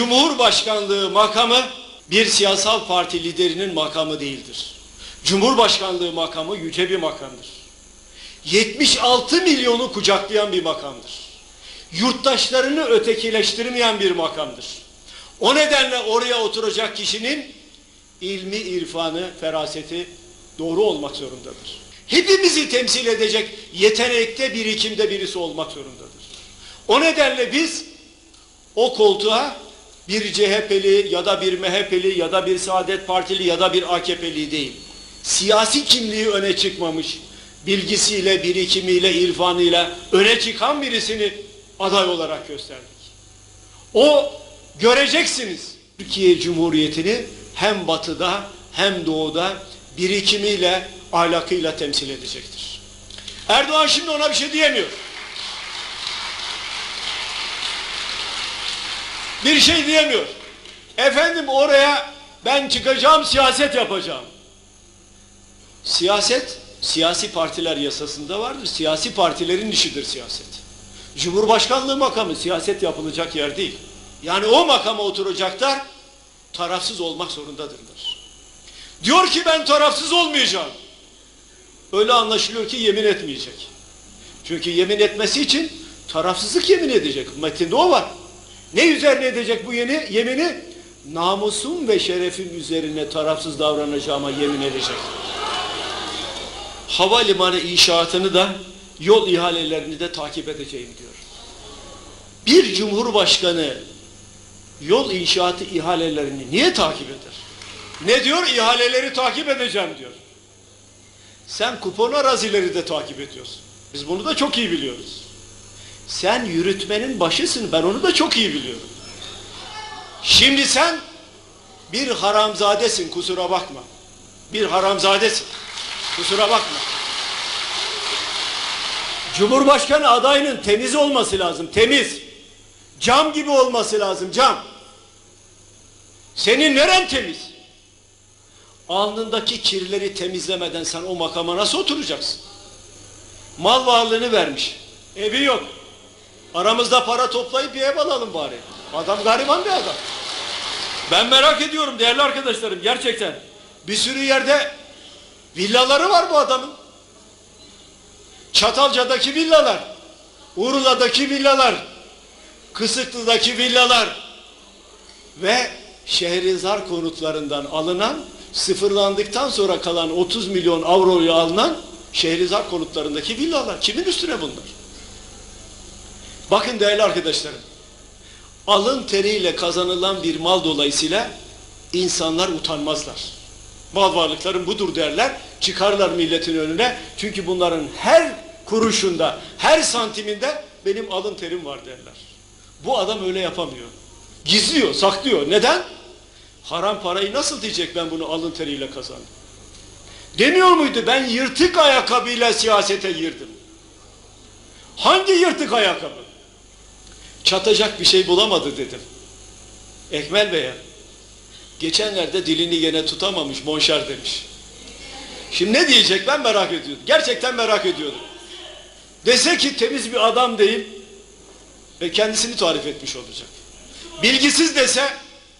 Cumhurbaşkanlığı makamı bir siyasal parti liderinin makamı değildir. Cumhurbaşkanlığı makamı yüce bir makamdır. 76 milyonu kucaklayan bir makamdır. Yurttaşlarını ötekileştirmeyen bir makamdır. O nedenle oraya oturacak kişinin ilmi, irfanı, feraseti doğru olmak zorundadır. Hepimizi temsil edecek yetenekte, birikimde birisi olmak zorundadır. O nedenle biz o koltuğa bir CHP'li ya da bir MHP'li ya da bir Saadet Partili ya da bir AKP'li değil. Siyasi kimliği öne çıkmamış, bilgisiyle, birikimiyle, irfanıyla öne çıkan birisini aday olarak gösterdik. O göreceksiniz Türkiye Cumhuriyeti'ni hem batıda hem doğuda birikimiyle, ahlakıyla temsil edecektir. Erdoğan şimdi ona bir şey diyemiyor. Bir şey diyemiyor. Efendim oraya ben çıkacağım siyaset yapacağım. Siyaset siyasi partiler yasasında vardır. Siyasi partilerin işidir siyaset. Cumhurbaşkanlığı makamı siyaset yapılacak yer değil. Yani o makama oturacaklar tarafsız olmak zorundadırlar. Diyor ki ben tarafsız olmayacağım. Öyle anlaşılıyor ki yemin etmeyecek. Çünkü yemin etmesi için tarafsızlık yemin edecek. Metinde o var. Ne üzerine edecek bu yeni yemini? Namusum ve şerefim üzerine tarafsız davranacağıma yemin edecek. Havalimanı inşaatını da yol ihalelerini de takip edeceğim diyor. Bir cumhurbaşkanı yol inşaatı ihalelerini niye takip eder? Ne diyor? İhaleleri takip edeceğim diyor. Sen kupon arazileri de takip ediyorsun. Biz bunu da çok iyi biliyoruz. Sen yürütmenin başısın. Ben onu da çok iyi biliyorum. Şimdi sen bir haramzadesin kusura bakma. Bir haramzadesin. Kusura bakma. Cumhurbaşkanı adayının temiz olması lazım. Temiz. Cam gibi olması lazım. Cam. Senin neren temiz? Alnındaki kirleri temizlemeden sen o makama nasıl oturacaksın? Mal varlığını vermiş. Evi yok. Aramızda para toplayıp bir ev alalım bari. Adam gariban bir adam. Ben merak ediyorum değerli arkadaşlarım gerçekten. Bir sürü yerde villaları var bu adamın. Çatalca'daki villalar, Urla'daki villalar, Kısıklı'daki villalar ve Şehrizar konutlarından alınan sıfırlandıktan sonra kalan 30 milyon avroyu alınan Şehrizar konutlarındaki villalar. Kimin üstüne bunlar? Bakın değerli arkadaşlarım. Alın teriyle kazanılan bir mal dolayısıyla insanlar utanmazlar. Mal varlıkların budur derler. Çıkarlar milletin önüne. Çünkü bunların her kuruşunda, her santiminde benim alın terim var derler. Bu adam öyle yapamıyor. Gizliyor, saklıyor. Neden? Haram parayı nasıl diyecek ben bunu alın teriyle kazandım? Demiyor muydu ben yırtık ayakkabıyla siyasete girdim. Hangi yırtık ayakkabı? Çatacak bir şey bulamadı dedim. Ekmel Bey'e. Geçenlerde dilini gene tutamamış, monşer demiş. Şimdi ne diyecek ben merak ediyordum. Gerçekten merak ediyordum. Dese ki temiz bir adam değil ve kendisini tarif etmiş olacak. Bilgisiz dese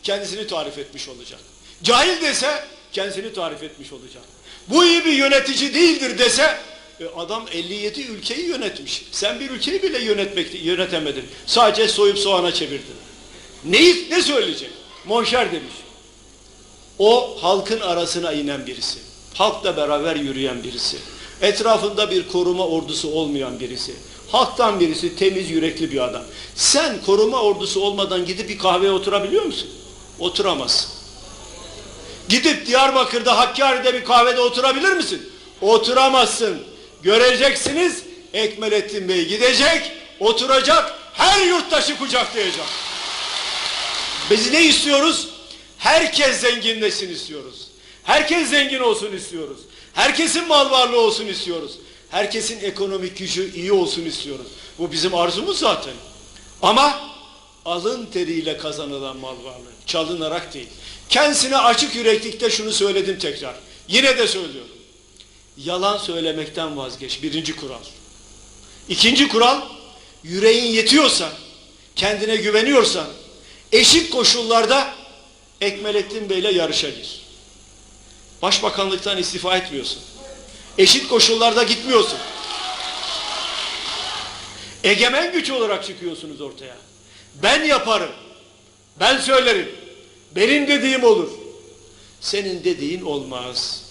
kendisini tarif etmiş olacak. Cahil dese kendisini tarif etmiş olacak. Bu iyi bir yönetici değildir dese adam 57 ülkeyi yönetmiş. Sen bir ülkeyi bile yönetmek yönetemedin. Sadece soyup soğana çevirdin. Neyi ne söyleyecek? Monşer demiş. O halkın arasına inen birisi. Halkla beraber yürüyen birisi. Etrafında bir koruma ordusu olmayan birisi. Halktan birisi temiz yürekli bir adam. Sen koruma ordusu olmadan gidip bir kahveye oturabiliyor musun? Oturamazsın. Gidip Diyarbakır'da Hakkari'de bir kahvede oturabilir misin? Oturamazsın. Göreceksiniz Ekmelettin Bey gidecek, oturacak, her yurttaşı kucaklayacak. Biz ne istiyoruz? Herkes zenginleşsin istiyoruz. Herkes zengin olsun istiyoruz. Herkesin mal varlığı olsun istiyoruz. Herkesin ekonomik gücü iyi olsun istiyoruz. Bu bizim arzumuz zaten. Ama alın teriyle kazanılan mal varlığı, çalınarak değil. Kendisine açık yüreklikte şunu söyledim tekrar. Yine de söylüyorum. Yalan söylemekten vazgeç. Birinci kural. İkinci kural, yüreğin yetiyorsa, kendine güveniyorsan, eşit koşullarda Ekmelettin Bey'le yarışa gir. Başbakanlıktan istifa etmiyorsun. Eşit koşullarda gitmiyorsun. Egemen güç olarak çıkıyorsunuz ortaya. Ben yaparım. Ben söylerim. Benim dediğim olur. Senin dediğin olmaz.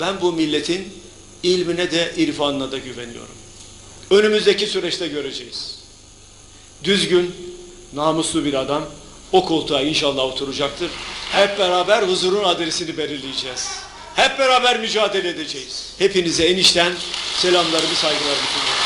Ben bu milletin ilmine de irfanına da güveniyorum. Önümüzdeki süreçte göreceğiz. Düzgün, namuslu bir adam o koltuğa inşallah oturacaktır. Hep beraber huzurun adresini belirleyeceğiz. Hep beraber mücadele edeceğiz. Hepinize enişten selamlarımı, saygılarımı sunuyorum.